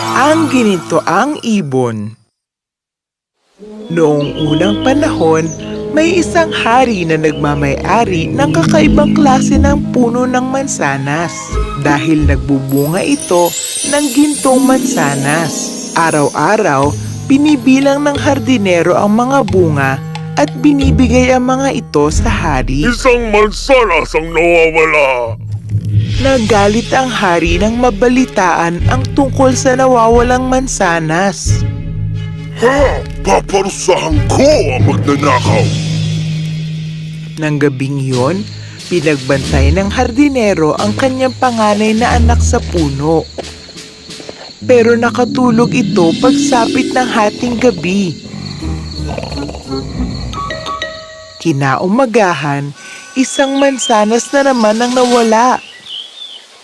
Ang ginintoang ibon Noong unang panahon, may isang hari na nagmamayari ng kakaibang klase ng puno ng mansanas dahil nagbubunga ito ng gintong mansanas. Araw-araw, binibilang ng hardinero ang mga bunga at binibigay ang mga ito sa hari. Isang mansanas ang nawawala. Nagalit ang hari nang mabalitaan ang tungkol sa nawawalang mansanas. Ha! Paparusahan ko ang magnanakaw. Nang gabing iyon, pinagbantay ng hardinero ang kanyang panganay na anak sa puno. Pero nakatulog ito pagsapit ng hating gabi. Kinaumagahan, isang mansanas na naman ang nawala.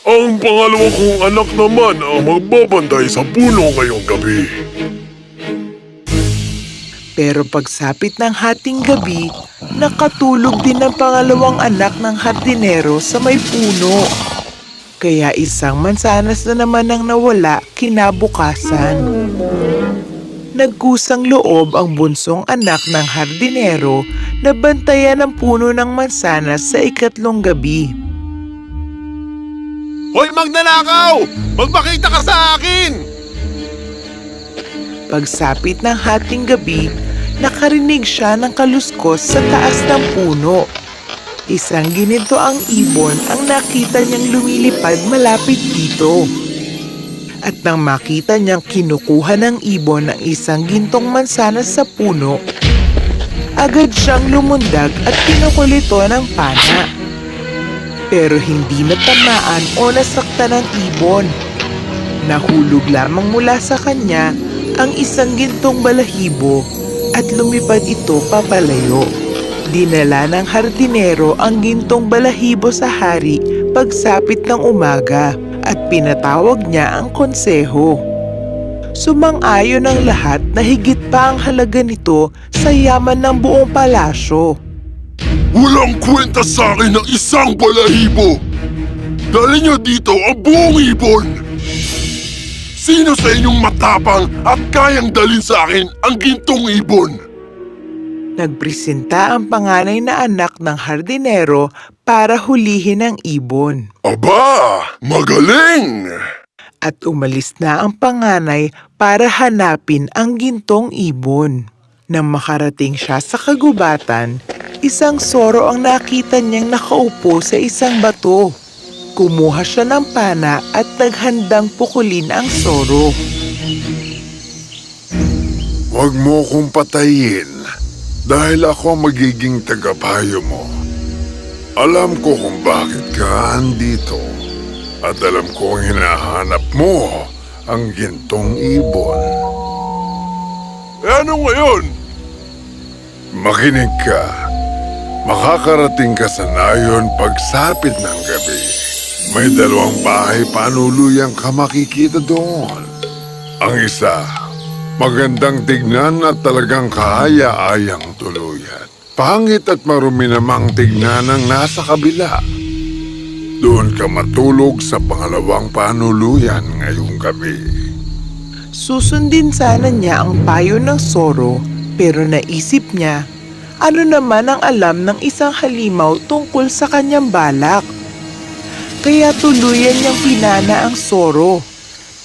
Ang pangalawa kong anak naman ang magbabantay sa puno ngayong gabi. Pero pagsapit ng hating gabi, nakatulog din ang pangalawang anak ng hardinero sa may puno. Kaya isang mansanas na naman ang nawala kinabukasan. Nagkusang loob ang bunsong anak ng hardinero na bantayan ang puno ng mansanas sa ikatlong gabi. Hoy magnanakaw! Magpakita ka sa akin! Pagsapit ng hating gabi, nakarinig siya ng kaluskos sa taas ng puno. Isang ginito ang ibon ang nakita niyang lumilipad malapit dito. At nang makita niyang kinukuha ng ibon ang isang gintong mansanas sa puno, agad siyang lumundag at kinukulito ng pana. Pero hindi natamaan o nasaktan ng ibon. Nahulog lamang mula sa kanya ang isang gintong balahibo at lumipad ito papalayo. Dinala ng hardinero ang gintong balahibo sa hari pagsapit ng umaga at pinatawag niya ang konseho. Sumang-ayon ang lahat na higit pa ang halaga nito sa yaman ng buong palasyo. Walang kwenta sa akin ng isang balahibo! Dali niyo dito ang buong ibon! Sino sa inyong matapang at kayang dalin sa akin ang gintong ibon? Nagpresenta ang panganay na anak ng hardinero para hulihin ang ibon. Aba! Magaling! At umalis na ang panganay para hanapin ang gintong ibon. Nang makarating siya sa kagubatan, isang soro ang nakita niyang nakaupo sa isang bato. Kumuha siya ng pana at naghandang pukulin ang soro. Huwag mo kong patayin dahil ako ang magiging tagapayo mo. Alam ko kung bakit ka andito at alam ko ang hinahanap mo ang gintong ibon. E ano ngayon? Makinig ka. Makakarating ka sa nayon pagsapit ng gabi. May dalawang bahay panuluyang ka makikita doon. Ang isa, magandang tignan at talagang kahaya-ayang tuluyan. Pangit at marumi namang tignan ang nasa kabila. Doon ka matulog sa pangalawang panuluyan ngayong gabi. Susundin sana niya ang payo ng soro pero naisip niya ano naman ang alam ng isang halimaw tungkol sa kanyang balak. Kaya tuluyan niyang pinana ang soro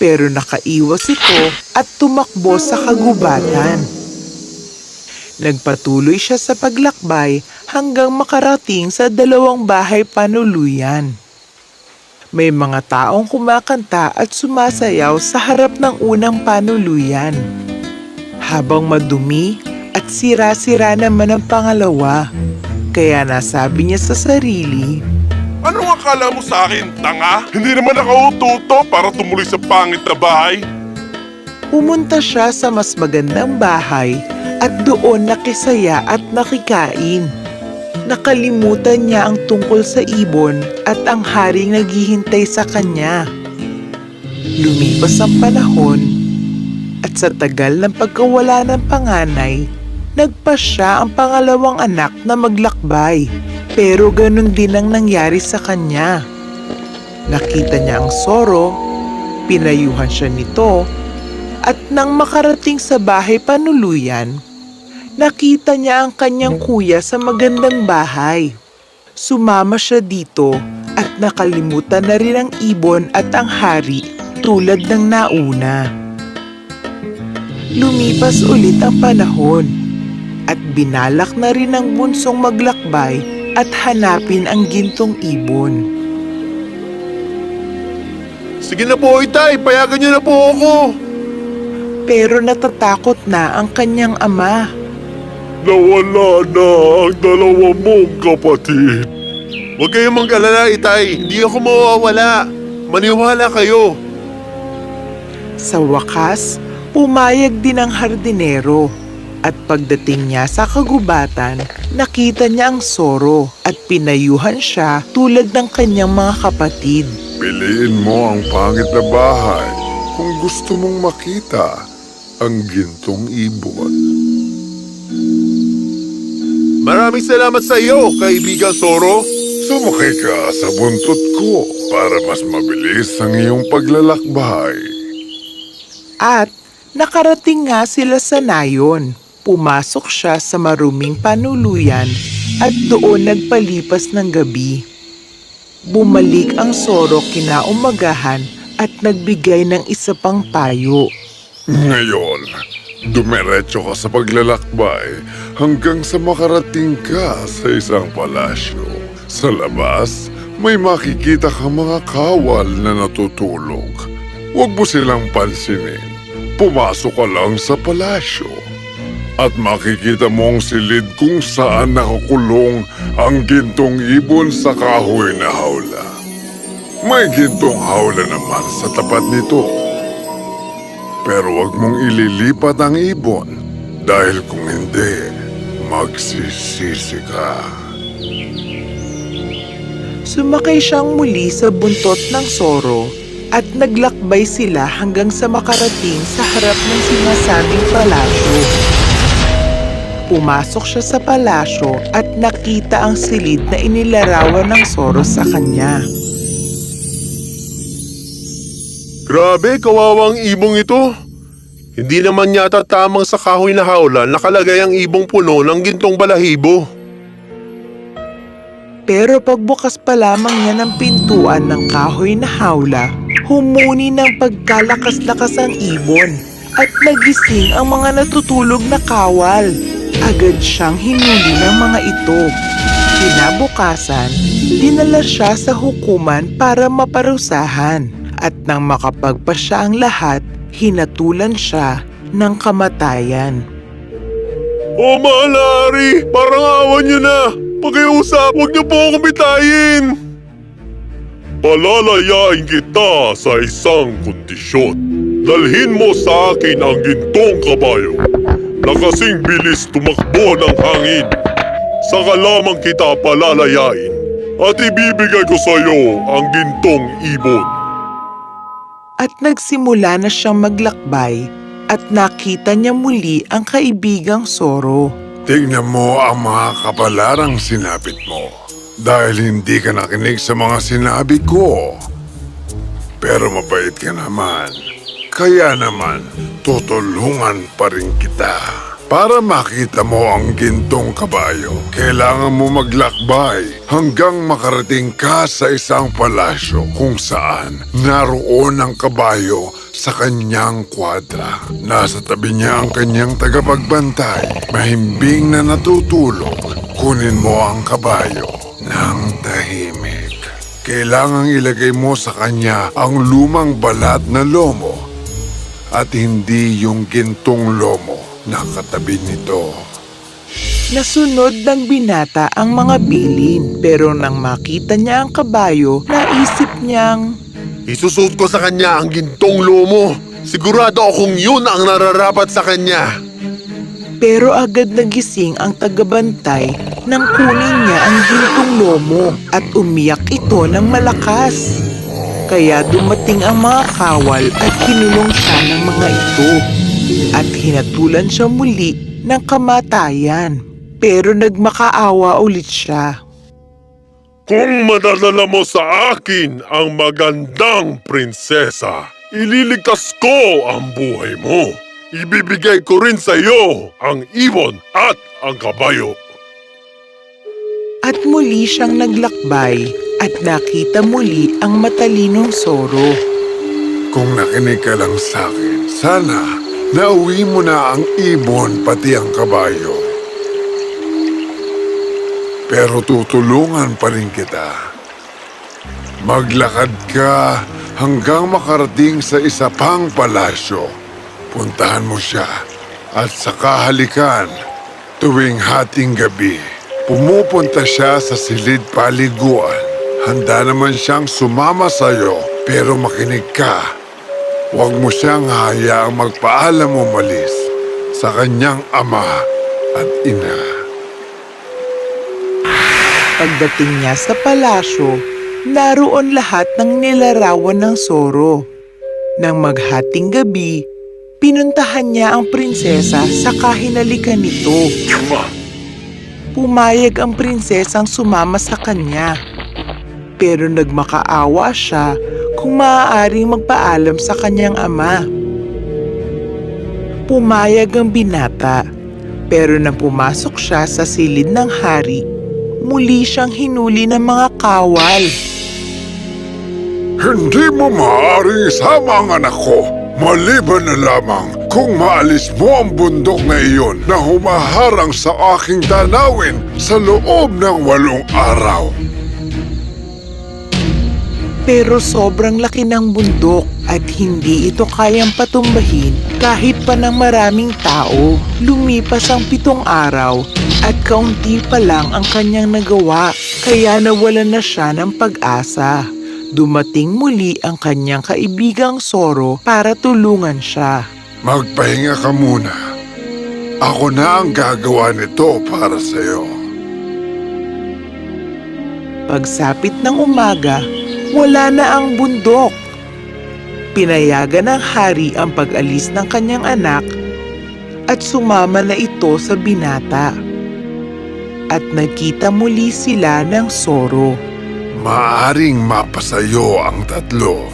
pero nakaiwas ito at tumakbo sa kagubatan. Nagpatuloy siya sa paglakbay hanggang makarating sa dalawang bahay panuluyan. May mga taong kumakanta at sumasayaw sa harap ng unang panuluyan. Habang madumi at sira-sira naman ang pangalawa. Kaya nasabi niya sa sarili, Anong akala mo sa akin, tanga? Hindi naman ako ututo para tumuloy sa pangit na bahay. Pumunta siya sa mas magandang bahay at doon nakisaya at nakikain. Nakalimutan niya ang tungkol sa ibon at ang haring naghihintay sa kanya. Lumipas ang panahon at sa tagal ng pagkawala ng panganay, nagpa siya ang pangalawang anak na maglakbay. Pero ganun din ang nangyari sa kanya. Nakita niya ang soro, Pinayuhan siya nito at nang makarating sa bahay panuluyan, nakita niya ang kanyang kuya sa magandang bahay. Sumama siya dito at nakalimutan na rin ang ibon at ang hari tulad ng nauna. Lumipas ulit ang panahon at binalak na rin ng bunsong maglakbay at hanapin ang gintong ibon. Sige na po, itay. Payagan niyo na po ako. Pero natatakot na ang kanyang ama. Nawala na ang dalawa mong kapatid. Huwag kayong mag-alala, itay. Hindi ako mawawala. Maniwala kayo. Sa wakas, pumayag din ang hardinero. At pagdating niya sa kagubatan, nakita niya ang soro at pinayuhan siya tulad ng kanyang mga kapatid. Piliin mo ang pangit na bahay kung gusto mong makita ang gintong ibon. Maraming salamat sa iyo, kaibigan Soro. Sumakay ka sa buntot ko para mas mabilis ang iyong paglalakbay. At nakarating nga sila sa nayon. Pumasok siya sa maruming panuluyan at doon nagpalipas ng gabi. Bumalik ang soro kinaumagahan at nagbigay ng isa pang payo. Ngayon, dumiretso ka sa paglalakbay hanggang sa makarating ka sa isang palasyo. Sa labas, may makikita kang mga kawal na natutulog. Huwag mo silang pansinin. Pumasok ka lang sa palasyo. At makikita mo ang silid kung saan nakakulong ang gintong ibon sa kahoy na hawla. May gintong hawla naman sa tapat nito. Pero wag mong ililipat ang ibon dahil kung hindi, magsisisi ka. Sumakay siyang muli sa buntot ng soro at naglakbay sila hanggang sa makarating sa harap ng sinasabing palasyo. Pumasok siya sa palasyo at nakita ang silid na inilarawan ng soro sa kanya. Grabe, kawawang ibong ito. Hindi naman yata tamang sa kahoy na hawla nakalagay ang ibong puno ng gintong balahibo. Pero pagbukas pa lamang niya ng pintuan ng kahoy na hawla, humuni ng pagkalakas-lakas ang ibon at nagising ang mga natutulog na kawal. Agad siyang hinuli ng mga ito. Kinabukasan, dinala siya sa hukuman para maparusahan at nang makapagpa siya ang lahat, hinatulan siya ng kamatayan. Oh, mahal na, Ari! Parang awan niyo na! Pakiusap, huwag niyo po akong bitayin! Palalayain kita sa isang kondisyon. Dalhin mo sa akin ang gintong kabayo na kasing bilis tumakbo ng hangin. Saka lamang kita palalayain at ibibigay ko sa iyo ang gintong ibon. At nagsimula na siyang maglakbay at nakita niya muli ang kaibigang Soro. Tingnan mo ang mga kapalarang sinapit mo dahil hindi ka nakinig sa mga sinabi ko. Pero mabait ka naman. Kaya naman, tutulungan pa rin kita. Para makita mo ang gintong kabayo, kailangan mo maglakbay hanggang makarating ka sa isang palasyo kung saan naroon ang kabayo sa kanyang kwadra. Nasa tabi niya ang kanyang tagapagbantay, mahimbing na natutulog. Kunin mo ang kabayo ng tahimik. Kailangang ilagay mo sa kanya ang lumang balat na lomo at hindi yung gintong lomo na katabi nito. Nasunod ng binata ang mga bilin pero nang makita niya ang kabayo, naisip niyang Isusuot ko sa kanya ang gintong lomo. Sigurado akong yun ang nararapat sa kanya. pero agad nagising ang tagabantay nang kunin niya ang gintong lomo at umiyak ito ng malakas. Kaya dumating ang mga kawal at kinulong siya ng mga ito at hinatulan siya muli ng kamatayan. Pero nagmakaawa ulit siya. Kung madadala mo sa akin ang magandang prinsesa, Ililigtas ko ang buhay mo. Ibibigay ko rin sa iyo ang ibon at ang kabayo. At muli siyang naglakbay at nakita muli ang matalinong Soro. Kung nakinig ka lang sa akin, sana nauwi mo na ang ibon pati ang kabayo. Pero tutulungan pa rin kita. Maglakad ka hanggang makarating sa isa pang palasyo. Puntahan mo siya at saka halikan tuwing hating gabi. Pumupunta siya sa silid paliguan. Handa naman siyang sumama sa'yo pero makinig ka. Huwag mo siyang hayaang magpaalam umalis sa kanyang ama at ina. Pagdating niya sa palasyo, naroon lahat ng nilarawan ng Soro. Nang maghating gabi, pinuntahan niya ang prinsesa sa kahinalikan nito. Pumayag ang prinsesang sumama sa kanya. Pero nagmakaawa siya kung maaaring magpaalam sa kanyang ama. Pumayag ang binata. Pero nang pumasok siya sa silid ng hari, muli siyang hinuli ng mga kawal. Hindi mo maaaring isama ang anak ko. Maliban na lamang kung maalis mo ang bundok na iyon na humaharang sa aking tanawin sa loob ng walong araw. Pero sobrang laki ng bundok at hindi ito kayang patumbahin kahit pa ng maraming tao. Lumipas ang pitong araw at kaunti pa lang ang kanyang nagawa kaya nawalan na siya ng pag-asa. Dumating muli ang kanyang kaibigang Soro para tulungan siya. Magpahinga ka muna. Ako na ang gagawa nito para sa'yo. Pagsapit ng umaga, wala na ang bundok. Pinayagan ng hari ang pag-alis ng kanyang anak at sumama na ito sa binata. At nagkita muli sila ng Soro. Maaring mapasayo ang tatlo.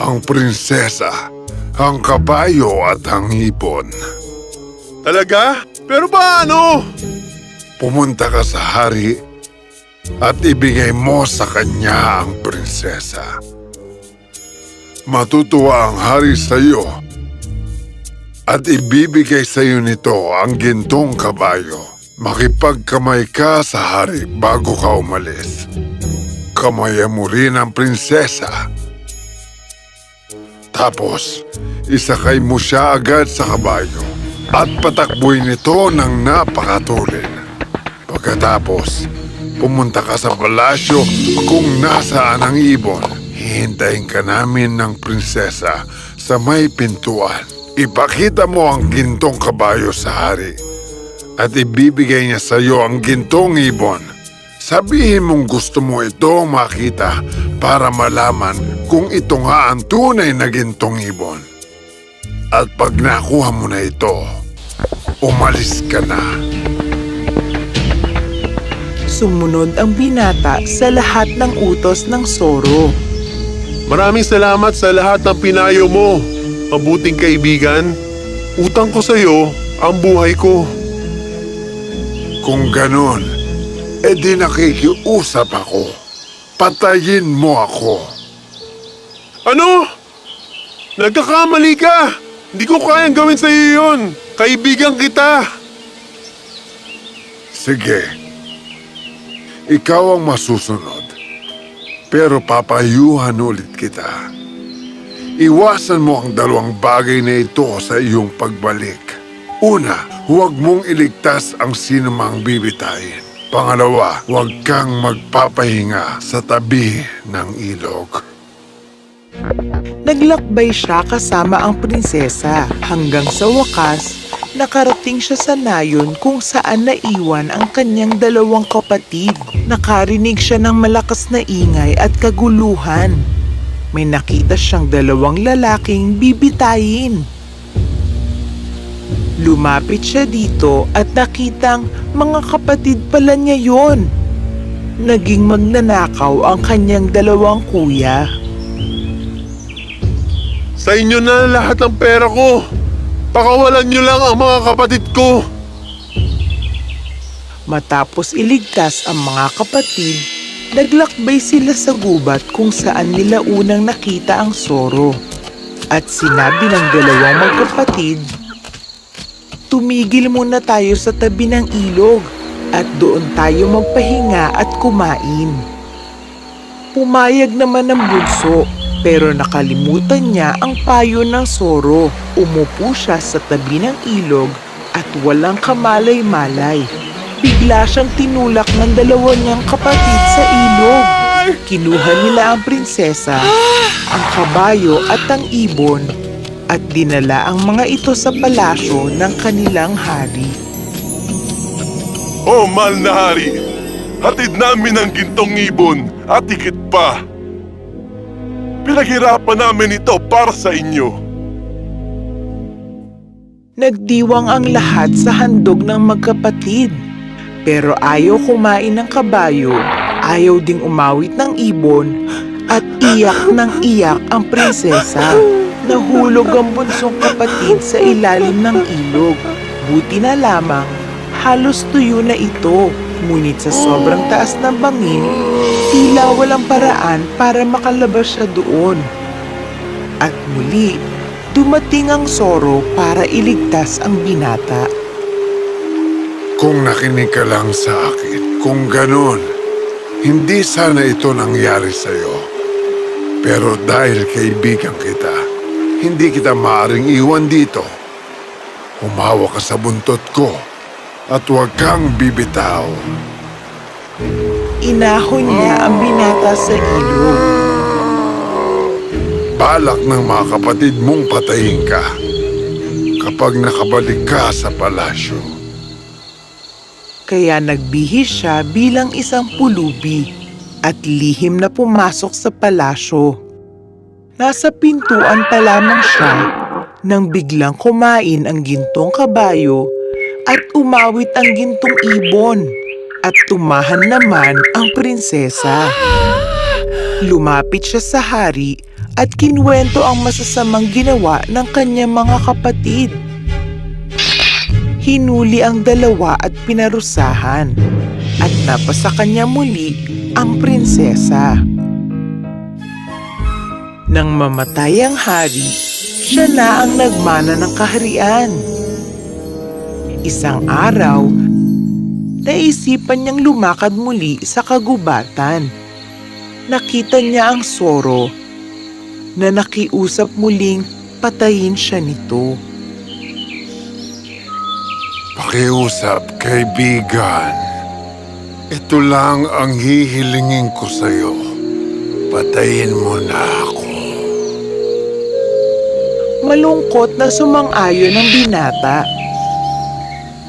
Ang prinsesa, ang kabayo at ang hipon. Talaga? Pero paano? Pumunta ka sa hari at ibigay mo sa kanya ang prinsesa. Matutuwa ang hari sa iyo at ibibigay sa iyo nito ang gintong kabayo. Makipagkamay ka sa hari bago ka umalis. Kamayan mo rin ang prinsesa. Tapos, isakay mo siya agad sa kabayo at patakbuhin ito ng napakatulin. Pagkatapos, pumunta ka sa palasyo kung nasaan ang ibon. Hihintayin ka namin ng prinsesa sa may pintuan. Ipakita mo ang gintong kabayo sa hari at ibibigay niya sa iyo ang gintong ibon. Sabihin mong gusto mo ito makita para malaman kung ito nga ang tunay na gintong ibon. At pag nakuha mo na ito, umalis ka na. Sumunod ang binata sa lahat ng utos ng Soro. Maraming salamat sa lahat ng pinayo mo. Mabuting kaibigan. Utang ko sa iyo ang buhay ko. Kung ganon, edi nakikiusap ako. Patayin mo ako. Ano? Nagkakamali ka! Hindi ko kayang gawin sa iyo yun! Kaibigan kita! Sige. Ikaw ang masusunod. Pero papayuhan ulit kita. Iwasan mo ang dalawang bagay na ito sa iyong pagbalik. Una, huwag mong iligtas ang sinumang bibitayin. Pangalawa, huwag kang magpapahinga sa tabi ng ilog. Naglakbay siya kasama ang prinsesa hanggang sa wakas nakarating siya sa nayon kung saan naiwan ang kanyang dalawang kapatid. Nakarinig siya ng malakas na ingay at kaguluhan. May nakita siyang dalawang lalaking bibitayin. Lumapit siya dito at nakitang mga kapatid pala niya yon. Naging magnanakaw ang kanyang dalawang kuya. Sa inyo na lahat ng pera ko. Pakawalan niyo lang ang mga kapatid ko. Matapos iligtas ang mga kapatid, naglakbay sila sa gubat kung saan nila unang nakita ang soro. At sinabi ng dalawang magkapatid, Tumigil muna tayo sa tabi ng ilog at doon tayo magpahinga at kumain. Pumayag naman ng bunso pero nakalimutan niya ang payo ng soro. Umupo siya sa tabi ng ilog at walang kamalay-malay. Bigla siyang tinulak ng dalawa niyang kapatid sa ilog. Kinuha nila ang prinsesa, ang kabayo at ang ibon at dinala ang mga ito sa palasyo ng kanilang hari. Oh, mahal na hari. Hatid namin ang gintong ibon at higit pa. Pinaghirapan namin ito para sa inyo. Nagdiwang ang lahat sa handog ng magkapatid. Pero ayaw kumain ng kabayo, ayaw ding umawit ng ibon, at iyak ng iyak ang prinsesa. Nahulog ang bunsong kapatid sa ilalim ng ilog. Buti na lamang, halos tuyo na ito. Ngunit sa sobrang taas ng bangin, tila walang paraan para makalabas siya doon. At muli, dumating ang Soro para iligtas ang binata. Kung nakinig ka lang sa akin, kung ganun, hindi sana ito nangyari sa'yo. Pero dahil kaibigan kita, hindi kita maaring iwan dito. Humawa ka sa buntot ko at huwag kang bibitaw. Inahon niya ang binata sa ilog. Balak ng mga kapatid mong patayin ka kapag nakabalik ka sa palasyo. Kaya nagbihis siya bilang isang pulubi at lihim na pumasok sa palasyo. Nasa pintuan pa lamang siya nang biglang kumain ang gintong kabayo at umawit ang gintong ibon at tumahan naman ang prinsesa. Lumapit siya sa hari at kinuwento ang masasamang ginawa ng kanyang mga kapatid. Hinuli ang dalawa at pinarusahan at napasa kanya muli ang prinsesa. Nang mamatay ang hari, siya na ang nagmana ng kaharian. Isang araw, naisipan niyang lumakad muli sa kagubatan. Nakita niya ang soro na nakiusap muling patayin siya nito. Pakiusap, kaibigan. Ito lang ang hihilingin ko sa'yo. Patayin mo na ako. Malungkot na sumang-ayon ng binata.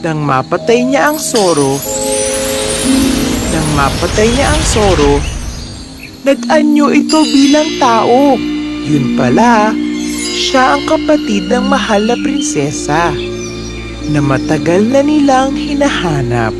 Nang mapatay niya ang soro, nang mapatay niya ang soro, nag-anyo ito bilang tao. Yun pala, siya ang kapatid ng mahal na prinsesa na matagal na nilang hinahanap.